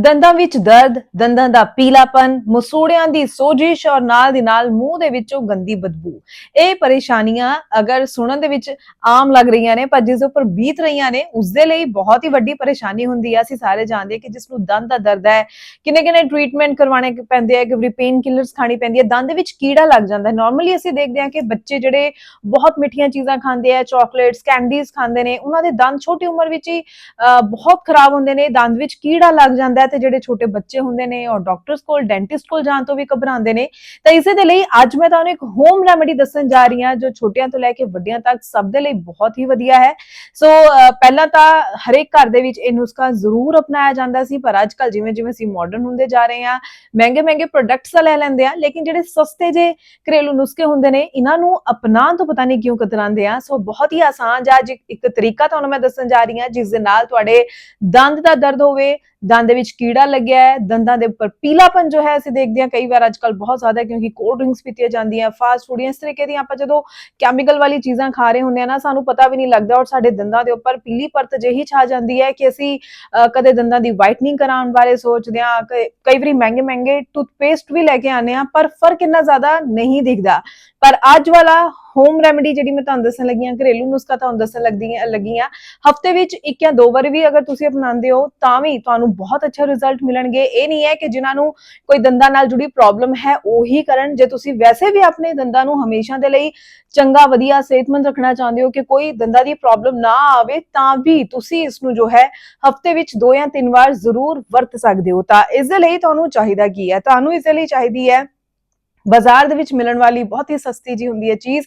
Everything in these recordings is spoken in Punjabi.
ਦੰਦਾਂ ਵਿੱਚ ਦਰਦ, ਦੰਦਾਂ ਦਾ ਪੀਲਾਪਨ, ਮਸੂੜਿਆਂ ਦੀ ਸੋਜਿਸ਼ ਔਰ ਨਾਲ ਦੀ ਨਾਲ ਮੂੰਹ ਦੇ ਵਿੱਚੋਂ ਗੰਦੀ ਬਦਬੂ। ਇਹ ਪਰੇਸ਼ਾਨੀਆਂ ਅਗਰ ਸੁਣਨ ਦੇ ਵਿੱਚ ਆਮ ਲੱਗ ਰਹੀਆਂ ਨੇ ਪਰ ਜਿਸ ਉੱਪਰ ਬੀਤ ਰਹੀਆਂ ਨੇ ਉਸ ਦੇ ਲਈ ਬਹੁਤ ਹੀ ਵੱਡੀ ਪਰੇਸ਼ਾਨੀ ਹੁੰਦੀ ਹੈ ਅਸੀਂ ਸਾਰੇ ਜਾਣਦੇ ਕਿ ਜਿਸ ਨੂੰ ਦੰਦ ਦਾ ਦਰਦ ਹੈ ਕਿੰਨੇ ਕਿੰਨੇ ਟ੍ਰੀਟਮੈਂਟ ਕਰਵਾਉਣੇ ਪੈਂਦੇ ਆ ਕਿ ਪੇਨ ਕਿਲਰਸ ਖਾਣੀ ਪੈਂਦੀ ਹੈ ਦੰਦ ਦੇ ਵਿੱਚ ਕੀੜਾ ਲੱਗ ਜਾਂਦਾ ਹੈ ਨਾਰਮਲੀ ਅਸੀਂ ਦੇਖਦੇ ਹਾਂ ਕਿ ਬੱਚੇ ਜਿਹੜੇ ਬਹੁਤ ਮਿੱਠੀਆਂ ਚੀਜ਼ਾਂ ਖਾਂਦੇ ਆ ਚਾਕਲੇਟਸ ਕੈਂਡੀਜ਼ ਖਾਂਦੇ ਨੇ ਉਹਨਾਂ ਦੇ ਦੰਦ ਛੋਟੀ ਉਮਰ ਵਿੱਚ ਹੀ ਅਹ, ਬਹੁਤ ਖਰਾਬ ਹੁੰਦੇ ਨੇ ਦੰਦ ਵਿੱਚ ਕੀੜਾ ਲੱਗ ਜਾਂਦਾ ਹੈ ਤੇ ਜਿਹੜੇ ਛੋਟੇ ਬੱਚੇ ਹੁੰਦੇ ਨੇ ਔਰ ਡਾਕਟਰਸ ਕੋਲ ਡੈਂਟਿਸਟ ਕੋਲ ਜਾਣ ਤੋਂ ਵੀ ਘਬਰਾਉਂਦੇ ਨੇ, ਤਾਂ ਇਸੇ ਦੇ ਲਈ ਅੱਜ ਮੈਂ ਤੁਹਾਨੂੰ ਇੱਕ ਹੋਮ ਰੈਮੇਡੀ ਦੱਸਣ ਜਾ ਰਹੀ ਹਾਂ, ਜੋ ਛੋਟਿਆਂ ਤੋਂ ਲੈ ਕੇ ਵੱਡਿਆਂ ਤੱਕ ਸਭ ਦੇ ਲਈ ਬਹੁਤ ਹੀ ਵਧੀਆ ਹੈ। ਸੋ ਪਹਿਲਾਂ ਤਾਂ ਹਰੇਕ ਘਰ ਦੇ ਵਿੱਚ ਇਹ ਨੁਸਖਾ ਜ਼ਰੂਰ ਅਪਣਾਇਆ ਜਾਂਦਾ ਸੀ, ਪਰ ਅੱਜ ਕੱਲ ਜਿਵੇਂ ਜਿਵੇਂ ਅਸੀਂ ਮਾਡਰਨ ਹੁੰਦੇ ਜਾ ਰਹੇ ਹਾਂ, ਮਹਿੰਗੇ ਮਹਿੰਗੇ ਪ੍ਰੋਡਕਟਸ ਤਾਂ ਲੈ ਲੈਂਦੇ ਆ ਲੇਕਿਨ ਜਿਹੜੇ ਸਸਤੇ ਜੇ ਘਰੇਲੂ ਨੁਸਖੇ ਹੁੰਦੇ ਨੇ, ਇਹਨਾਂ ਨੂੰ ਅਪਣਾਉਣ ਤੋਂ ਪਤਾ ਨਹੀਂ ਕਿਉਂ ਕਤਰਾਉਂਦੇ ਆ ਸੋ ਬਹੁਤ ਹੀ ਆਸਾਨ ਜਾਂ ਅੱਜ ਇੱਕ- ਇੱਕ ਤਰੀਕਾ ਤੁਹਾਨੂੰ ਮੈਂ ਦੱਸਣ ਜਾ ਰਹੀ ਹਾਂ, ਜਿਸ ਦੇ ਨਾਲ ਤੁਹਾਡੇ ਦੰਦ ਦਾ ਦਰਦ ਹੋਵੇ ਦੰਦ ਦੇ ਵਿੱਚ ਕੀੜਾ ਲੱਗਿਆ ਹੈ ਦੰਦਾਂ ਦੇ ਉੱਪਰ ਪੀਲਾਪਨ ਜੋ ਹੈ ਅਸੀਂ ਦੇਖਦੇ ਹਾਂ ਕਈ ਵਾਰ ਅੱਜਕੱਲ ਬਹੁਤ ਜ਼ਿਆਦਾ ਕਿਉਂਕਿ ਕੋਲਡ ਡਰਿੰਕਸ ਪੀਤੀਆਂ ਜਾਂਦੀਆਂ ਫਾਸਟ ਫੂਡ ਇਸ ਤਰੀਕੇ ਦੀਆਂ ਆਪਾਂ ਜਦੋਂ ਕੈਮੀਕਲ ਵਾਲੀ ਚੀਜ਼ਾਂ ਖਾ ਰਹੇ ਹੁੰਦੇ ਆ ਨਾ ਸਾਨੂੰ ਪਤਾ ਵੀ ਨਹੀਂ ਲੱਗਦਾ ਔਰ ਸਾਡੇ ਦੰਦਾਂ ਦੇ ਉੱਪਰ ਪੀਲੀ ਪਰਤ ਜਿਹੀ ਛਾ ਜਾਂਦੀ ਹੈ ਕਿ ਅਸੀਂ ਅਹ, ਕਦੇ ਦੰਦਾਂ ਦੀ ਵਾਈਟਨਿੰਗ ਕਰਾਉਣ ਬਾਰੇ ਸੋਚਦੇ ਹਾਂ ਕ- ਕਈ ਵਾਰੀ ਮਹਿੰਗੇ ਮਹਿੰਗੇ ਟੂਥਪੇਸਟ ਵੀ ਲੈ ਕੇ ਆਨੇ ਆ ਪਰ ਫ਼ਰਕ ਇੰਨਾ ਜ਼ਿਆਦਾ ਨਹੀਂ ਦਿਖਦਾ। ਪਰ ਅੱਜ ਵਾਲਾ ਹੋਮ ਰੈਮੇਡੀ ਜਿਹੜੀ ਮੈਂ ਤੁਹਾਨੂੰ ਦੱਸਣ ਲੱਗੀ ਹਾਂ, ਘਰੇਲੂ ਨੁਸਖਾ ਤੁਹਾਨੂੰ ਦੱਸਣ ਲੱਗਦੀ ਲੱਗੀ ਹਾਂ। ਹਫ਼ਤੇ ਵਿੱਚ ਇੱਕ ਜਾਂ ਦੋ ਵਾਰ ਵੀ ਅਗਰ ਤੁਸੀਂ ਅਪਣਾਉਂਦੇ ਹੋ, ਤਾਂ ਵੀ ਤੁਹਾਨੂੰ ਬਹੁਤ ਅੱਛਾ ਰਿਜ਼ਲਟ ਮਿਲਣਗੇ। ਇਹ ਨਹੀਂ ਹੈ ਕਿ ਜਿਨ੍ਹਾਂ ਨੂੰ ਕੋਈ ਦੰਦਾਂ ਨਾਲ ਜੁੜੀ ਪ੍ਰੋਬਲਮ ਹੈ, ਉਹੀ ਕਰਨ। ਜੇ ਤੁਸੀਂ ਵੈਸੇ ਵੀ ਆਪਣੇ ਦੰਦਾਂ ਨੂੰ ਹਮੇਸ਼ਾ ਦੇ ਲਈ ਚੰਗਾ, ਵਧੀਆ, ਸਿਹਤਮੰਦ ਰੱਖਣਾ ਚਾਹੁੰਦੇ ਹੋ ਕਿ ਕੋਈ ਦੰਦਾਂ ਦੀ ਪ੍ਰੋਬਲਮ ਨਾ ਆਵੇ, ਤਾਂ ਵੀ ਤੁਸੀਂ ਇਸ ਨੂੰ ਜੋ ਹੈ, ਹਫ਼ਤੇ ਵਿੱਚ ਦੋ ਜਾਂ ਤਿੰਨ ਵਾਰ ਜ਼ਰੂਰ ਵਰਤ ਸਕਦੇ ਹੋ। ਤਾਂ ਇਸ ਦੇ ਲਈ ਤੁਹਾਨੂੰ ਚਾਹੀਦਾ ਕੀ ਹੈ? ਤੁਹਾਨੂੰ ਇਸ ਦੇ ਲਈ ਚਾਹੀਦੀ ਹੈ ਬਾਜ਼ਾਰ ਦੇ ਵਿੱਚ ਮਿਲਣ ਵਾਲੀ ਬਹੁਤ ਹੀ ਸਸਤੀ ਜੀ ਹੁੰਦੀ ਹੈ ਚੀਜ਼,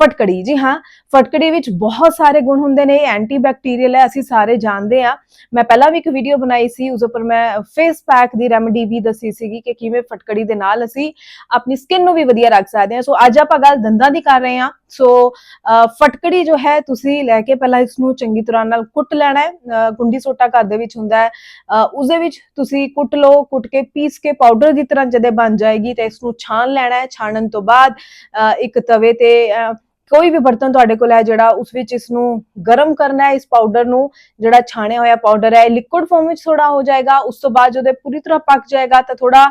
ਫਟਕੜੀ। ਜੀ ਹਾਂ, ਫਟਕੜੀ ਵਿੱਚ ਬਹੁਤ ਸਾਰੇ ਗੁਣ ਹੁੰਦੇ ਨੇ ਐਂਟੀ ਬੈਕਟੀਰੀਅਲ ਹੈ, ਅਸੀਂ ਸਾਰੇ ਜਾਣਦੇ ਆ ਮੈਂ ਪਹਿਲਾਂ ਵੀ ਇੱਕ ਵੀਡੀਓ ਬਣਾਈ ਸੀ, ਉਸ ਉੱਪਰ ਮੈਂ ਫੇਸ ਪੈਕ ਦੀ ਰੈਮਡੀ ਵੀ ਦੱਸੀ ਸੀਗੀ ਕਿ ਕਿਵੇਂ ਫਟਕੜੀ ਦੇ ਨਾਲ ਅਸੀਂ ਆਪਣੀ ਸਕਿਨ ਨੂੰ ਵੀ ਵਧੀਆ ਰੱਖ ਸਕਦੇ ਹਾਂ। ਸੋ ਅੱਜ ਆਪਾਂ ਗੱਲ ਦੰਦਾਂ ਦੀ ਕਰ ਰਹੇ ਹਾਂ। ਸੋ ਅਹ, ਫਟਕੜੀ ਜੋ ਹੈ ਤੁਸੀਂ ਲੈ ਕੇ ਪਹਿਲਾਂ ਇਸ ਨੂੰ ਚੰਗੀ ਤਰ੍ਹਾਂ ਨਾਲ ਕੁੱਟ ਲੈਣਾ ਹੈ। ਅਹ, ਕੁੰਡੀ ਸੋਟਾ ਘਰ ਦੇ ਵਿੱਚ ਹੁੰਦਾ ਹੈ। ਅਹ, ਉਸ ਦੇ ਵਿੱਚ ਤੁਸੀਂ ਕੁੱਟ ਲਓ ਕੁੱਟ ਕੇ ਪੀਸ ਕੇ ਪਾਊਡਰ ਦੀ ਤਰ੍ਹਾਂ ਜਦੇ ਬਣ ਜਾਏਗੀ ਤਾਂ ਇਸ ਨੂੰ ਛਾਣ ਲੈਣਾ ਹੈ। ਛਾਣਨ ਤੋਂ ਬਾਅਦ ਅਹ, ਇੱਕ ਤਵੇ ਤੇ ਅਹ, ਕੋਈ ਵੀ ਬਰਤਨ ਤੁਹਾਡੇ ਕੋਲ ਹੈ ਜਿਹੜਾ ਉਸ ਵਿੱਚ ਇਸ ਨੂੰ ਗਰਮ ਕਰਨਾ ਹੈ ਇਸ ਪਾਊਡਰ ਨੂੰ ਜਿਹੜਾ ਛਾਣਿਆ ਹੋਇਆ ਪਾਊਡਰ ਹੈ ਲਿਕੁਇਡ ਫਾਰਮ ਵਿੱਚ ਥੋੜਾ ਹੋ ਜਾਏਗਾ ਉਸ ਤੋਂ ਬਾਅਦ ਜਦੋਂ ਇਹ ਪੂਰੀ ਤਰ੍ਹਾਂ ਪੱਕ ਜਾਏਗਾ ਤਾਂ ਥੋੜਾ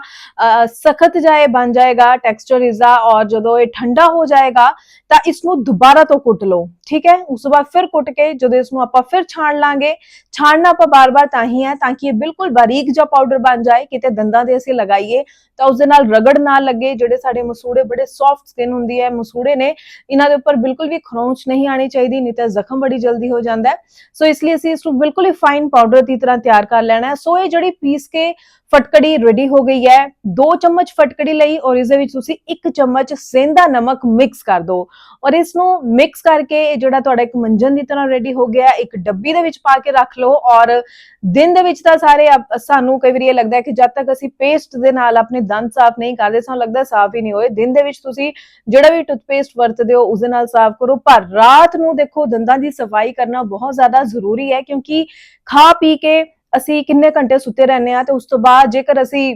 ਸਖਤ ਜਾਏ ਬਣ ਜਾਏਗਾ ਟੈਕਸਚਰ ਇਸ ਦਾ ਔਰ ਜਦੋਂ ਇਹ ਠੰਡਾ ਹੋ ਜਾਏਗਾ ਤਾਂ ਇਸ ਨੂੰ ਦੁਬਾਰਾ ਤੋਂ ਕੁੱਟ ਲਓ ਠੀਕ ਹੈ ਉਸ ਤੋਂ ਬਾਅਦ ਫਿਰ ਕੁੱਟ ਕੇ ਜਦੋਂ ਇਸ ਨੂੰ ਆਪਾਂ ਫਿਰ ਛਾਣ ਲਾਂਗੇ ਛਾਣਨਾ ਆਪਾਂ ਬਾਰ-ਬਾਰ ਤਾਂ ਹੀ ਹੈ ਤਾਂ ਕਿ ਇਹ ਬਿਲਕੁਲ ਬਾਰੀਕ ਜਿਹਾ ਪਾਊਡਰ ਬਣ ਜਾਏ ਕਿਤੇ ਦੰਦਾਂ ਦੇ ਅਸੀਂ ਲਗਾਈਏ ਤਾਂ ਉਸ ਦੇ ਨਾਲ ਰਗੜ ਨਾ ਲੱਗੇ ਜਿਹੜੇ ਸਾਡੇ ਮਸੂੜੇ ਬੜੇ ਸੌਫਟ ਸਕਿਨ ਹੁੰਦੀ ਹੈ ਮਸੂੜੇ ਨੇ ਇਹਨਾਂ ਦੇ ਉੱਪਰ ਬਿਲਕੁਲ ਵੀ ਖਰੋਂਚ ਨਹੀਂ ਆਣੀ ਚਾਹੀਦੀ, ਨਹੀਂ ਤਾਂ ਜ਼ਖਮ ਬੜੀ ਜਲਦੀ ਹੋ ਜਾਂਦਾ ਹੈ। ਸੋ ਇਸ ਲਈ ਅਸੀਂ ਇਸ ਨੂੰ ਬਿਲਕੁਲ ਹੀ ਫਾਈਨ ਪਾਊਡਰ ਦੀ ਤਰ੍ਹਾਂ ਤਿਆਰ ਕਰ ਲੈਣਾ ਹੈ। ਸੋ ਇਹ ਜਿਹੜੀ ਪੀਸ ਕੇ ਫਟਕੜੀ ਰੈਡੀ ਹੋ ਗਈ ਹੈ। 2 ਚਮਚ ਫਟਕੜੀ ਲਈ ਔਰ ਇਸ ਦੇ ਵਿੱਚ ਤੁਸੀਂ 1 ਚਮਚ ਸੇਂਦਾ ਨਮਕ ਮਿਕਸ ਕਰ ਦਿਓ। ਔਰ ਇਸ ਨੂੰ ਮਿਕਸ ਕਰਕੇ ਇਹ ਜਿਹੜਾ ਤੁਹਾਡਾ ਇੱਕ ਮੰਜਨ ਦੀ ਤਰ੍ਹਾਂ ਰੈਡੀ ਹੋ ਗਿਆ, ਇੱਕ ਡੱਬੀ ਦੇ ਵਿੱਚ ਪਾ ਕੇ ਰੱਖ ਲਓ। ਔਰ ਦਿਨ ਦੇ ਵਿੱਚ ਤਾਂ ਸਾਰੇ ਸਾਨੂੰ ਕਈ ਵਾਰੀ ਇਹ ਲੱਗਦਾ ਹੈ ਕਿ ਜਦ ਤੱਕ ਅਸੀਂ ਪੇਸਟ ਦੇ ਨਾਲ ਆਪਣੇ ਦੰਦ ਸਾਫ਼ ਨਹੀਂ ਕਰਦੇ, ਸਾਨੂੰ ਲੱਗਦਾ ਸਾਫ਼ ਹੀ ਨਹੀਂ ਹੋਏ। ਦਿਨ ਦੇ ਵਿੱਚ ਤੁਸੀਂ ਜਿਹੜਾ ਵੀ ਟੂਥਪੇਸਟ ਵਰਤਦੇ ਹੋ ਉਸ ਦੇ ਨਾਲ ਸਾਫ਼ ਕਰੋ। ਪਰ ਰਾਤ ਨੂੰ ਦੇਖੋ ਦੰਦਾਂ ਦੀ ਸਫ਼ਾਈ ਕਰਨਾ ਬਹੁਤ ਜ਼ਿਆਦਾ ਜ਼ਰੂਰੀ ਹੈ ਕਿਉਂਕਿ ਖਾ ਪੀ ਕੇ ਅਸੀਂ ਕਿੰਨੇ ਘੰਟੇ ਸੁੱਤੇ ਰਹਿੰਦੇ ਆ ਤੇ ਉਸ ਤੋਂ ਬਾਅਦ ਜੇਕਰ ਅਸੀਂ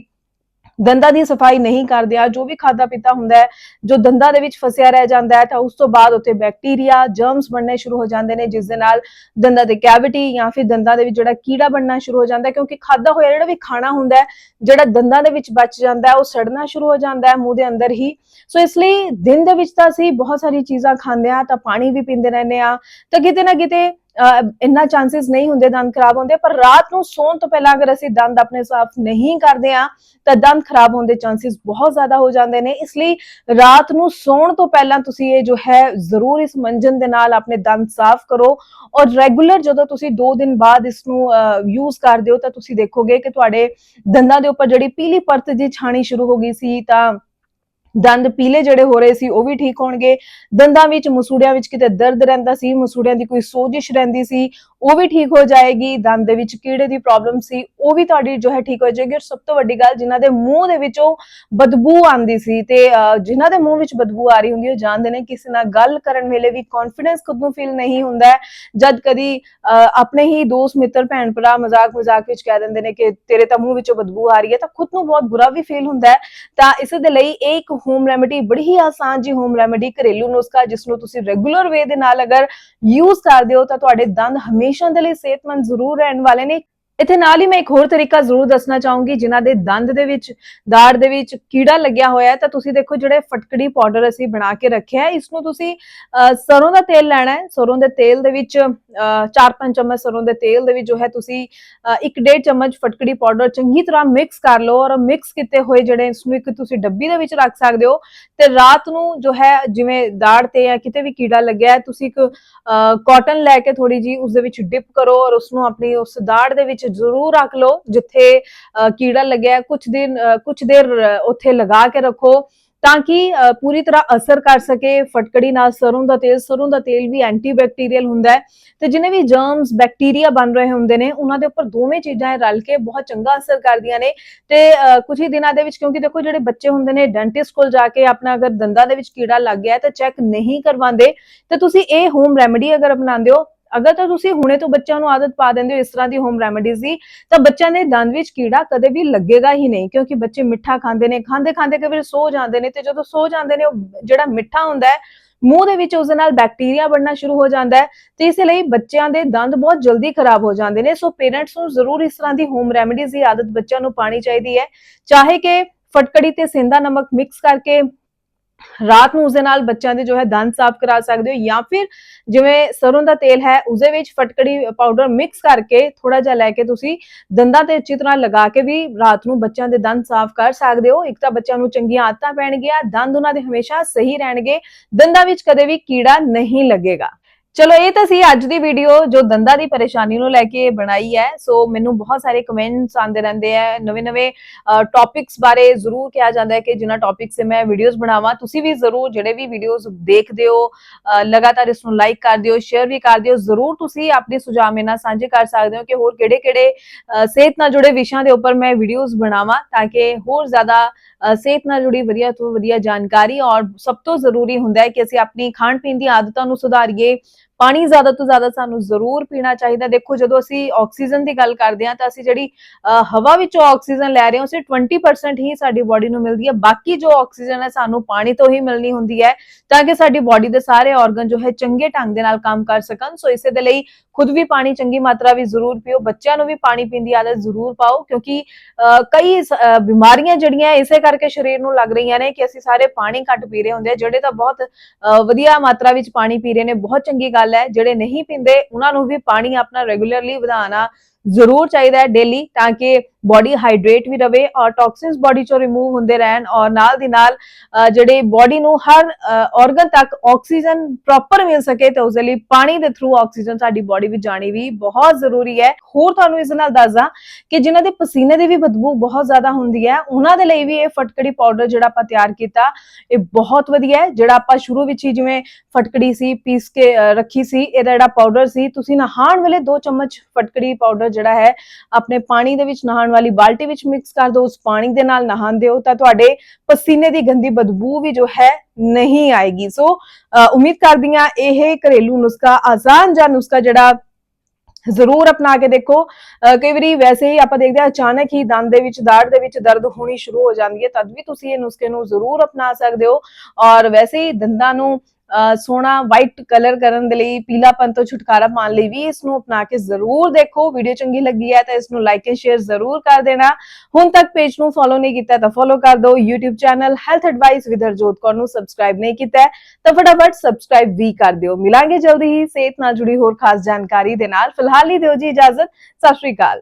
ਦੰਦਾਂ ਦੀ ਸਫ਼ਾਈ ਨਹੀਂ ਕਰਦੇ ਆ ਜੋ ਵੀ ਖਾਦਾ ਪੀਤਾ ਹੁੰਦਾ ਹੈ, ਜੋ ਦੰਦਾਂ ਦੇ ਵਿੱਚ ਫਸਿਆ ਰਹਿ ਜਾਂਦਾ ਹੈ, ਤਾਂ ਉਸ ਤੋਂ ਬਾਅਦ ਉੱਥੇ ਬੈਕਟੀਰੀਆ ਜਰਮਸ ਬਣਨੇ ਸ਼ੁਰੂ ਹੋ ਜਾਂਦੇ ਨੇ, ਜਿਸ ਦੇ ਨਾਲ ਦੰਦਾਂ ਦੇ ਕੈਵਿਟੀ ਜਾਂ ਫਿਰ ਦੰਦਾਂ ਦੇ ਵਿੱਚ ਜਿਹੜਾ ਕੀੜਾ ਬਣਨਾ ਸ਼ੁਰੂ ਹੋ ਜਾਂਦਾ ਕਿਉਂਕਿ ਖਾਦਾ ਹੋਇਆ ਜਿਹੜਾ ਵੀ ਖਾਣਾ ਹੁੰਦਾ ਹੈ, ਜਿਹੜਾ ਦੰਦਾਂ ਦੇ ਵਿੱਚ ਬਚ ਜਾਂਦਾ ਹੈ, ਉਹ ਸੜਨਾ ਸ਼ੁਰੂ ਹੋ ਜਾਂਦਾ ਹੈ ਮੂੰਹ ਦੇ ਅੰਦਰ ਹੀ। ਸੋ ਇਸ ਲਈ ਦਿਨ ਦੇ ਵਿੱਚ ਤਾਂ ਅਸੀਂ ਬਹੁਤ ਸਾਰੀ ਚੀਜ਼ਾਂ ਖਾਂਦੇ ਆ ਤਾਂ ਪਾਣੀ ਵੀ ਪੀਂਦੇ ਰਹਿੰਦੇ ਆ ਤਾਂ ਕਿਤੇ ਨਾ ਕਿਤੇ ਇੰਨਾ ਚਾਂਸਸ ਨਹੀਂ ਹੁੰਦੇ ਦੰਦ ਖਰਾਬ ਹੁੰਦੇ, ਪਰ ਰਾਤ ਨੂੰ ਸੌਣ ਤੋਂ ਪਹਿਲਾਂ ਅਗਰ ਅਸੀਂ ਦੰਦ ਆਪਣੇ ਸਾਫ਼ ਨਹੀਂ ਕਰਦੇ ਆ ਤਾਂ ਦੰਦ ਖਰਾਬ ਹੋਣ ਦੇ ਚਾਂਸਸ ਬਹੁਤ ਜ਼ਿਆਦਾ ਹੋ ਜਾਂਦੇ ਨੇ। ਇਸ ਲਈ ਰਾਤ ਨੂੰ ਸੌਣ ਤੋਂ ਪਹਿਲਾਂ ਤੁਸੀਂ ਇਹ ਜੋ ਹੈ, ਜ਼ਰੂਰ ਇਸ ਮੰਜਨ ਦੇ ਨਾਲ ਆਪਣੇ ਦੰਦ ਸਾਫ਼ ਕਰੋ ਔਰ ਰੈਗੂਲਰ ਜਦੋਂ ਤੁਸੀਂ 2 ਦਿਨ ਬਾਅਦ ਇਸ ਨੂੰ ਯੂਜ਼ ਕਰਦੇ ਹੋ, ਤਾਂ ਤੁਸੀਂ ਦੇਖੋਗੇ ਕਿ ਤੁਹਾਡੇ ਦੰਦਾਂ ਦੇ ਉੱਪਰ ਜਿਹੜੀ ਪੀਲੀ ਪਰਤ ਜੀ ਛਾਣੀ ਸ਼ੁਰੂ ਹੋ ਗਈ ਸੀ, ਤਾਂ ਦੰਦ ਪੀਲੇ ਜਿਹੜੇ ਹੋ ਰਹੇ ਸੀ, ਉਹ ਵੀ ਠੀਕ ਹੋਣਗੇ। ਦੰਦਾਂ ਵਿੱਚ, ਮਸੂੜਿਆਂ ਵਿੱਚ ਕਿਤੇ ਦਰਦ ਰਹਿੰਦਾ ਸੀ, ਮਸੂੜਿਆਂ ਦੀ ਕੋਈ ਸੋਜਿਸ਼ ਰਹਿੰਦੀ ਸੀ ਉਹ ਵੀ ਠੀਕ ਹੋ ਜਾਏਗੀ, ਦੰਦ ਦੇ ਵਿੱਚ ਕੀੜੇ ਦੀ ਪ੍ਰੋਬਲਮ ਸੀ, ਉਹ ਵੀ ਤੁਹਾਡੀ ਜੋ ਹੈ ਠੀਕ ਹੋ ਜਾਏਗੀ ਔਰ ਸਭ ਤੋਂ ਵੱਡੀ ਗੱਲ ਜਿਨ੍ਹਾਂ ਦੇ ਮੂੰਹ ਦੇ ਵਿੱਚੋਂ ਬਦਬੂ ਆਂਦੀ ਸੀ ਤੇ ਜਿਨ੍ਹਾਂ ਦੇ ਮੂੰਹ ਵਿੱਚ ਬਦਬੂ ਆ ਰਹੀ ਹੁੰਦੀ ਉਹ ਜਾਣਦੇ ਨੇ ਕਿਸੇ ਨਾਲ ਗੱਲ ਕਰਨ ਵੇਲੇ ਵੀ ਕੌਨਫੀਡੈਂਸ ਖੁਦ ਨੂੰ ਫੀਲ ਨਹੀਂ ਹੁੰਦਾ ਜਦ ਕਦੀ ਆਪਣੇ ਹੀ ਦੋਸਤ, ਮਿੱਤਰ, ਭੈਣ, ਭਰਾ ਮਜ਼ਾਕ ਮਜ਼ਾਕ ਵਿੱਚ ਕਹਿ ਦਿੰਦੇ ਨੇ ਕਿ ਤੇਰੇ ਤਾਂ ਮੂੰਹ ਵਿੱਚੋਂ ਬਦਬੂ ਆ ਰਹੀ ਹੈ, ਤਾਂ ਖੁਦ ਨੂੰ ਬਹੁਤ ਬੁਰਾ ਵੀ ਫੀਲ ਹੁੰਦਾ ਹੈ। ਤਾਂ ਇਸ ਦੇ ਲਈ ਇਹ ਇੱਕ ਹੋਮ ਰੈਮੇਡੀ ਬੜੀ ਹੀ ਆਸਾਨ ਜੀ ਹੋਮ ਰੈਮੇਡੀ ਘਰੇਲੂ ਨੁਸਖਾ ਜਿਸ ਨੂੰ ਤੁਸੀਂ ਰੈਗੂਲਰ ਵੇ ਦੇ ਨਾਲ ਅਗਰ ਯੂਜ਼ ਕਰਦੇ ਹੋ, ਤਾਂ ਤੁਹਾਡੇ ਦੰਦ ਹਮੇਸ਼ਾ ਦੇ ਲਈ ਸਿਹਤਮੰਦ ਜ਼ਰੂਰ ਰਹਿਣ ਵਾਲੇ ਨੇ। ਇੱਥੇ ਨਾਲ ਹੀ ਮੈਂ ਇੱਕ ਹੋਰ ਤਰੀਕਾ ਜ਼ਰੂਰ ਦੱਸਣਾ ਚਾਹੂੰਗੀ ਜਿਨ੍ਹਾਂ ਦੇ ਦੰਦ ਦੇ ਵਿੱਚ ਦਾੜ ਦੇ ਵਿੱਚ ਕੀੜਾ ਲੱਗਿਆ ਹੋਇਆ ਹੈ ਤਾਂ ਤੁਸੀਂ ਦੇਖੋ ਜਿਹੜੇ ਫਟਕੜੀ ਪਾਊਡਰ ਅਸੀਂ ਬਣਾ ਕੇ ਰੱਖਿਆ ਹੈ ਇਸ ਨੂੰ ਤੁਸੀਂ ਅਹ, ਸਰੋਂ ਦਾ ਤੇਲ ਲੈਣਾ ਹੈ। ਸਰੋਂ ਦੇ ਤੇਲ ਦੇ ਵਿੱਚ 4-5 ਚਮਚ ਸਰੋਂ ਦੇ ਤੇਲ ਦੇ ਵਿੱਚ ਜੋ ਹੈ ਤੁਸੀਂ ਅਹ, ਇੱਕ ਡੇਢ ਚਮਚ ਫਟਕੜੀ ਪਾਊਡਰ ਚੰਗੀ ਤਰ੍ਹਾਂ ਮਿਕਸ ਕਰ ਲਓ ਔਰ ਮਿਕਸ ਕੀਤੇ ਹੋਏ ਜਿਹੜੇ ਇਸ ਨੂੰ ਇੱਕ ਤੁਸੀਂ ਡੱਬੀ ਦੇ ਵਿੱਚ ਰੱਖ ਸਕਦੇ ਹੋ ਤੇ ਰਾਤ ਨੂੰ ਜੋ ਹੈ ਜਿਵੇਂ ਦਾੜ ਤੇ ਜਾਂ ਕਿਤੇ ਵੀ ਕੀੜਾ ਲੱਗਿਆ ਹੈ ਤੁਸੀਂ ਇੱਕ ਕਾਟਨ ਲੈ ਕੇ ਥੋੜੀ ਜੀ ਉਸ ਦੇ ਵਿੱਚ ਡਿਪ ਕਰੋ ਔਰ ਉਸ ਨੂੰ ਆਪਣੀ ਉਸ ਦਾੜ ਦੇ ਵਿੱਚ ਜ਼ਰੂਰ ਰੱਖ ਲਓ ਜਿੱਥੇ ਕੀੜਾ ਲੱਗਿਆ ਕੁਝ ਦਿਨ ਕੁਝ ਦੇਰ ਉੱਥੇ ਲਗਾ ਕੇ ਰੱਖੋ ਤਾਂ ਕਿ ਪੂਰੀ ਤਰ੍ਹਾਂ ਅਸਰ ਕਰ ਸਕੇ। ਫਟਕੜੀ ਨਾਲ ਸਰੋਂ ਦਾ ਤੇਲ ਸਰੋਂ ਦਾ ਤੇਲ ਵੀ ਐਂਟੀਬੈਕਟੀਰੀਅਲ ਹੁੰਦਾ ਹੈ ਤੇ ਜਿਨੇ ਵੀ ਜਰਮਸ ਬੈਕਟੀਰੀਆ ਬਣ ਰਹੇ ਹੁੰਦੇ ਨੇ ਉਹਨਾਂ ਦੇ ਉੱਪਰ ਦੋਵੇਂ ਚੀਜ਼ਾਂ ਰਲ ਕੇ ਬਹੁਤ ਚੰਗਾ ਅਸਰ ਕਰਦੀਆਂ ਨੇ ਤੇ ਅਹ, ਕੁਝ ਹੀ ਦਿਨਾਂ ਦੇ ਵਿੱਚ ਕਿਉਂਕਿ ਦੇਖੋ ਜਿਹੜੇ ਬੱਚੇ ਹੁੰਦੇ ਨੇ ਡੈਂਟਿਸਟ ਕੋਲ ਜਾ ਕੇ ਆਪਣਾ ਅਗਰ ਦੰਦਾਂ ਦੇ ਵਿੱਚ ਕੀੜਾ ਲੱਗ ਗਿਆ ਹੈ ਤਾਂ ਚੈੱਕ ਨਹੀਂ ਕਰਵਾਉਂਦੇ ਤੇ ਤੁਸੀਂ ਇਹ ਹੋਮ ਰੈਮੇਡੀ ਅਗਰ ਅਪਣਾਉਂਦੇ ਹੋ ਅਗਰ ਤਾਂ ਤੁਸੀਂ ਹੁਣੇ ਤੋਂ ਬੱਚਿਆਂ ਨੂੰ ਆਦਤ ਪਾ ਦਿੰਦੇ ਹੋ ਇਸ ਤਰ੍ਹਾਂ ਦੀ ਹੋਮ ਰੈਮੇਡੀਜ਼ ਦੀ, ਤਾਂ ਬੱਚਿਆਂ ਦੇ ਦੰਦ ਵਿੱਚ ਕੀੜਾ ਕਦੇ ਵੀ ਲੱਗੇਗਾ ਹੀ ਨਹੀਂ, ਕਿਉਂਕਿ ਬੱਚੇ ਮਿੱਠਾ ਖਾਂਦੇ ਨੇ ਖਾਂਦੇ ਖਾਂਦੇ ਕਈ ਸੋ ਜਾਂਦੇ ਨੇ ਤੇ ਜਦੋਂ ਸੋ ਜਾਂਦੇ ਨੇ, ਉਹ ਜਿਹੜਾ ਮਿੱਠਾ ਹੁੰਦਾ ਹੈ, ਮੂੰਹ ਦੇ ਵਿੱਚ ਉਸ ਦੇ ਨਾਲ ਬੈਕਟੀਰੀਆ ਬਣਨਾ ਸ਼ੁਰੂ ਹੋ ਜਾਂਦਾ ਹੈ ਤੇ ਇਸ ਲਈ ਬੱਚਿਆਂ ਦੇ ਦੰਦ ਬਹੁਤ ਜਲਦੀ ਖਰਾਬ ਹੋ ਜਾਂਦੇ ਨੇ। ਸੋ ਪੇਰੈਂਟਸ ਨੂੰ ਜ਼ਰੂਰ ਇਸ ਤਰ੍ਹਾਂ ਦੀ ਹੋਮ ਰੈਮੇਡੀਜ਼ ਦੀ ਆਦਤ ਬੱਚਿਆਂ ਨੂੰ ਪਾਣੀ ਚਾਹੀਦੀ ਹੈ। ਚਾਹੇ ਕਿ ਫਟਕੜੀ ਤੇ ਸਿੰਦਾ ਨਮਕ ਮਿਕਸ ਕਰਕੇ ਰਾਤ ਨੂੰ ਉਸ ਦੇ ਨਾਲ ਬੱਚਿਆਂ ਦੇ ਜੋ ਹੈ ਦੰਦ ਸਾਫ਼ ਕਰਾ ਸਕਦੇ ਹੋ ਜਾਂ ਫਿਰ ਜਿਵੇਂ ਸਰੋਂ ਦਾ ਤੇਲ ਹੈ, ਉਸਦੇ ਵਿੱਚ ਫਟਕੜੀ ਪਾਊਡਰ ਮਿਕਸ ਕਰਕੇ ਥੋੜਾ ਜਿਹਾ ਲੈ ਕੇ ਤੁਸੀਂ ਦੰਦਾਂ ਤੇ ਅੱਛੀ ਤਰ੍ਹਾਂ ਲਗਾ ਕੇ ਵੀ ਰਾਤ ਨੂੰ ਬੱਚਿਆਂ ਦੇ ਦੰਦ ਸਾਫ਼ ਕਰ ਸਕਦੇ ਹੋ। ਇੱਕ ਤਾਂ ਬੱਚਿਆਂ ਨੂੰ ਚੰਗੀਆਂ ਆਦਤਾਂ ਪੈਣਗੀਆਂ, ਦੰਦ ਉਹਨਾਂ ਦੇ ਹਮੇਸ਼ਾ ਸਹੀ ਰਹਿਣਗੇ, ਦੰਦਾਂ ਵਿੱਚ ਕਦੇ ਵੀ ਕੀੜਾ ਨਹੀਂ ਲੱਗੇਗਾ। ਚਲੋ, ਇਹ ਤਾਂ ਸੀ ਅੱਜ ਦੀ ਵੀਡੀਓ ਜੋ ਦੰਦਾਂ ਦੀ ਪਰੇਸ਼ਾਨੀ ਨੂੰ ਲੈ ਕੇ ਬਣਾਈ ਹੈ। ਸੋ ਮੈਨੂੰ ਬਹੁਤ ਸਾਰੇ ਕਮੈਂਟਸ ਆਉਂਦੇ ਰਹਿੰਦੇ ਆ। ਨਵੇਂ-ਨਵੇਂ ਟੌਪਿਕਸ ਬਾਰੇ ਜ਼ਰੂਰ ਕਿਹਾ ਜਾਂਦਾ ਹੈ ਕਿ ਜਿਨ੍ਹਾਂ ਟੌਪਿਕ ਸੇ ਮੈਂ ਵੀਡੀਓਜ਼ ਬਣਾਵਾਂ। ਤੁਸੀਂ ਵੀ ਜ਼ਰੂਰ ਜਿਹੜੇ ਵੀ ਵੀਡੀਓਜ਼ ਦੇਖਦੇ ਹੋ ਲਗਾਤਾਰ ਇਸ ਨੂੰ ਲਾਈਕ ਕਰ ਦਿਓ ਸ਼ੇਅਰ ਵੀ ਕਰ ਦਿਓ। ਜ਼ਰੂਰ ਤੁਸੀਂ ਆਪਣੇ ਸੁਝਾਅ ਮੇਰੇ ਨਾਲ ਸਾਂਝੇ ਕਰ ਸਕਦੇ ਹੋ ਕਿ ਹੋਰ ਕਿਹੜੇ-ਕਿਹੜੇ ਸਿਹਤ ਨਾਲ ਜੁੜੇ ਵਿਸ਼ਿਆਂ ਦੇ ਉੱਪਰ ਮੈਂ ਵੀਡੀਓਜ਼ ਬਣਾਵਾਂ ਤਾਂ ਕਿ ਹੋਰ ਜ਼ਿਆਦਾ ਸਿਹਤ ਨਾਲ ਜੁੜੀ ਵਧੀਆ ਤੋਂ ਵਧੀਆ ਜਾਣਕਾਰੀ ਔਰ ਸਭ ਤੋਂ ਜ਼ਰੂਰੀ ਹੁੰਦਾ ਹੈ ਕਿ ਅਸੀਂ ਆਪਣੀ ਖਾਣ ਪੀਣ ਦੀ ਆਦਤਾਂ ਨੂੰ ਸੁਧਾਰੀਏ। ਪਾਣੀ ਜ਼ਿਆਦਾ ਤੋਂ ਜ਼ਿਆਦਾ ਸਾਨੂੰ ਜ਼ਰੂਰ ਪੀਣਾ ਚਾਹੀਦਾ ਦੇਖੋ ਜਦੋਂ ਅਸੀਂ ਆਕਸੀਜਨ ਦੀ ਗੱਲ ਕਰਦੇ ਹਾਂ ਤਾਂ ਅਸੀਂ ਜਿਹੜੀ ਅਹ, ਹਵਾ ਵਿੱਚੋਂ ਆਕਸੀਜਨ ਲੈ ਰਹੇ ਹਾਂ ਉਸੇ 20% ਹੀ ਸਾਡੀ ਬਾਡੀ ਨੂੰ ਮਿਲਦੀ ਹੈ। ਬਾਕੀ ਜੋ ਆਕਸੀਜਨ ਹੈ ਸਾਨੂੰ ਪਾਣੀ ਤੋਂ ਹੀ ਮਿਲਣੀ ਹੁੰਦੀ ਹੈ ਤਾਂ ਕਿ ਸਾਡੀ ਬਾਡੀ ਦੇ ਸਾਰੇ ਆਰਗਨ ਜੋ ਹੈ ਚੰਗੇ ਢੰਗ ਦੇ ਨਾਲ ਕੰਮ ਕਰ ਸਕਣ। ਸੋ ਇਸੇ ਦੇ ਲਈ ਖੁਦ ਵੀ ਪਾਣੀ ਚੰਗੀ ਮਾਤਰਾ ਵਿੱਚ ਜ਼ਰੂਰ ਪੀਓ। ਬੱਚਿਆਂ ਨੂੰ ਵੀ ਪਾਣੀ ਪੀਣ ਦੀ ਆਦਤ ਜ਼ਰੂਰ ਪਾਓ ਕਿਉਂਕਿ ਅਹ, ਕਈ ਬਿਮਾਰੀਆਂ ਜਿਹੜੀਆਂ ਇਸੇ ਕਰਕੇ ਸਰੀਰ ਨੂੰ ਲੱਗ ਰਹੀਆਂ ਨੇ ਕਿ ਅਸੀਂ ਸਾਰੇ ਪਾਣੀ ਘੱਟ ਪੀ ਰਹੇ ਹੁੰਦੇ ਆ ਜਿਹੜੇ ਤਾਂ ਬਹੁਤ ਅਹ, ਵਧੀਆ ਮਾਤਰਾ ਵਿੱਚ ਪਾਣੀ ਪੀ ਰਹੇ ਨੇ ਬਹੁਤ ਚੰਗੀ ਗੱਲ ਹੈ ਜਿਹੜੇ ਨਹੀਂ ਪੀਂਦੇ ਉਹਨਾਂ ਨੂੰ ਵੀ ਪਾਣੀ ਆਪਣਾ ਰੈਗੂਲਰਲੀ ਵਧਾਉਣਾ ਜ਼ਰੂਰ ਚਾਹੀਦਾ ਹੈ ਡੇਲੀ ਤਾਂ ਕਿ ਬਾਡੀ ਹਾਈਡਰੇਟ ਵੀ ਰਵੇ ਔਰ ਟੌਕਸਿਨਸ ਬਾਡੀ ਚੋਂ ਰਿਮੂਵ ਹੁੰਦੇ ਰਹਿਣ ਔਰ ਨਾਲ ਦੀ ਨਾਲ ਅਹ, ਜਿਹੜੇ ਬਾਡੀ ਨੂੰ ਹਰ ਆਰਗਨ ਤੱਕ ਆਕਸੀਜਨ ਪ੍ਰੋਪਰ ਮਿਲ ਸਕੇ ਤੇ ਉਸ ਲਈ ਪਾਣੀ ਦੇ ਥਰੂ ਆਕਸੀਜਨ ਸਾਡੀ ਬਾਡੀ ਵਿੱਚ ਜਾਣੀ ਵੀ ਬਹੁਤ ਜ਼ਰੂਰੀ ਹੈ। ਹੋਰ ਤੁਹਾਨੂੰ ਇਸ ਨਾਲ ਦੱਸਦਾ ਕਿ ਜਿਨ੍ਹਾਂ ਦੇ ਪਸੀਨੇ ਦੀ ਵੀ ਬਦਬੂ ਬਹੁਤ ਜ਼ਿਆਦਾ ਹੁੰਦੀ ਹੈ ਉਹਨਾਂ ਦੇ ਲਈ ਵੀ ਇਹ ਫਟਕੜੀ ਪਾਊਡਰ ਜਿਹੜਾ ਆਪਾਂ ਤਿਆਰ ਕੀਤਾ ਇਹ ਬਹੁਤ ਵਧੀਆ ਹੈ। ਜਿਹੜਾ ਆਪਾਂ ਸ਼ੁਰੂ ਵਿੱਚ ਹੀ ਜਿਵੇਂ ਫਟਕੜੀ ਸੀ ਪੀਸ ਕੇ ਰੱਖੀ ਸੀ ਇਹਦਾ ਜਿਹੜਾ ਪਾਊਡਰ ਸੀ ਤੁਸੀਂ ਨਹਾਉਣ ਵੇਲੇ 2 ਚਮਚ ਫਟਕੜੀ ਪਾਊਡਰ ਜਿਹੜਾ ਹੈ, ਆਪਣੇ ਪਾਣੀ ਦੇ ਵਿੱਚ ਨਹਾਉਣ ਵਾਲੀ ਬਾਲਟੀ ਵਿੱਚ ਮਿਕਸ ਕਰ ਦਿਓ ਉਸ ਪਾਣੀ ਦੇ ਨਾਲ ਨਹਾਉਂਦੇ ਹੋ ਤਾਂ ਤੁਹਾਡੇ ਪਸੀਨੇ ਦੀ ਗੰਦੀ ਬਦਬੂ ਵੀ ਜੋ ਹੈ ਨਹੀਂ ਆਏਗੀ। ਸੋ ਉਮੀਦ ਕਰਦੀ ਹਾਂ ਇਹ ਘਰੇਲੂ ਨੁਸਖਾ, ਆਸਾਨ ਜਿਹਾ ਨੁਸਖਾ ਜਿਹੜਾ ਜ਼ਰੂਰ ਅਪਣਾ ਕੇ ਦੇਖੋ। ਅਹ ਕਈ ਵਾਰੀ ਵੈਸੇ ਹੀ ਆਪਾਂ ਦੇਖਦੇ ਹਾਂ ਅਚਾਨਕ ਹੀ ਦੰਦ ਦੇ ਵਿੱਚ ਦਾੜ ਦੇ ਵਿੱਚ ਦਰਦ ਹੋਣੀ ਸ਼ੁਰੂ ਹੋ ਜਾਂਦੀ ਹੈ, ਤਦ ਵੀ ਤੁਸੀਂ ਇਹ ਨੁਸਖੇ ਨੂੰ ਜ਼ਰੂਰ ਅਪਣਾ ਸਕਦੇ ਹੋ। ਔਰ ਵੈਸੇ ਹੀ ਦੰਦਾਂ ਨੂੰ ਸੋਹਣਾ ਵਾਈਟ ਕਲਰ ਕਰਨ ਦੇ ਲਈ ਪੀਲਾਪਨ ਤੋਂ ਛੁਟਕਾਰਾ ਪਾਉਣ ਲਈ ਵੀ ਇਸ ਨੂੰ ਅਪਣਾ ਕੇ ਜ਼ਰੂਰ ਦੇਖੋ। ਵੀਡੀਓ ਚੰਗੀ ਲੱਗੀ ਹੈ ਤਾਂ ਇਸ ਨੂੰ ਲਾਈਕ ਐਂਡ ਸ਼ੇਅਰ ਜ਼ਰੂਰ ਕਰ ਦੇਣਾ। ਹੁਣ ਤੱਕ ਪੇਜ ਨੂੰ ਫੋਲੋ ਨਹੀਂ ਕੀਤਾ ਤਾਂ ਫੋਲੋ ਕਰ ਦਿਓ। YouTube channel health advice with Harjot Kaur ਨੂੰ ਸਬਸਕ੍ਰਾਈਬ ਨਹੀਂ ਕੀਤਾ ਤਾਂ ਫਟਾਫਟ ਸਬਸਕ੍ਰਾਈਬ ਵੀ ਕਰ ਦਿਓ। ਮਿਲਾਂਗੇ ਜਲਦੀ ਹੀ। ਸਿਹਤ ਨਾਲ ਜੁੜੀ ਹੋਰ ਖਾਸ ਜਾਣਕਾਰੀ ਦੇ ਨਾਲ। ਫਿਲਹਾਲ ਹੀ ਦਿਓ ਜੀ ਇਜਾਜ਼ਤ। ਸਤਿ ਸ਼੍ਰੀ ਅਕਾਲ।